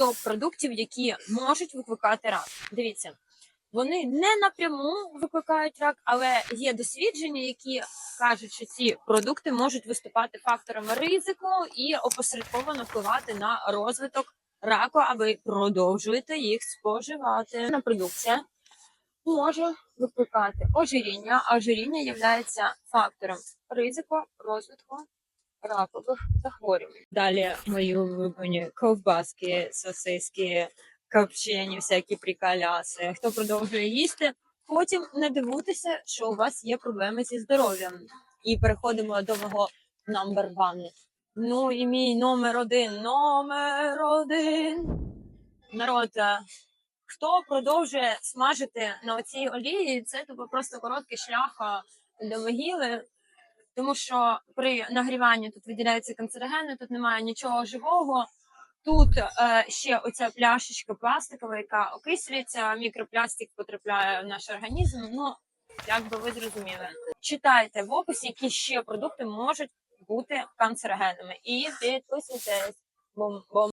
топ продуктів, які можуть викликати рак. Дивіться, вони не напряму викликають рак, але є дослідження, які кажуть, що ці продукти можуть виступати факторами ризику і опосередковано впливати на розвиток раку, а ви продовжуєте їх споживати. На продукція може викликати ожиріння, а ожиріння є фактором ризику розвитку ракових захворювань. Далі мої улюблені ковбаски, сосиски, копчені, всякі приколяси. Хто продовжує їсти, потім не дивуйтеся, що у вас є проблеми зі здоров'ям. І переходимо до мого number one. Ну і мій номер один. Номер один. Народ, хто продовжує смажити на оцій олії, це типу просто короткий шлях до могили. Тому що при нагріванні тут виділяються канцерогени, тут немає нічого живого. Тут е, ще оця пляшечка пластикова, яка окислюється, мікропластик потрапляє в наш організм. Ну, як би ви зрозуміли. Читайте в описі, які ще продукти можуть бути канцерогенами. І підписуйтесь. Бом-бом.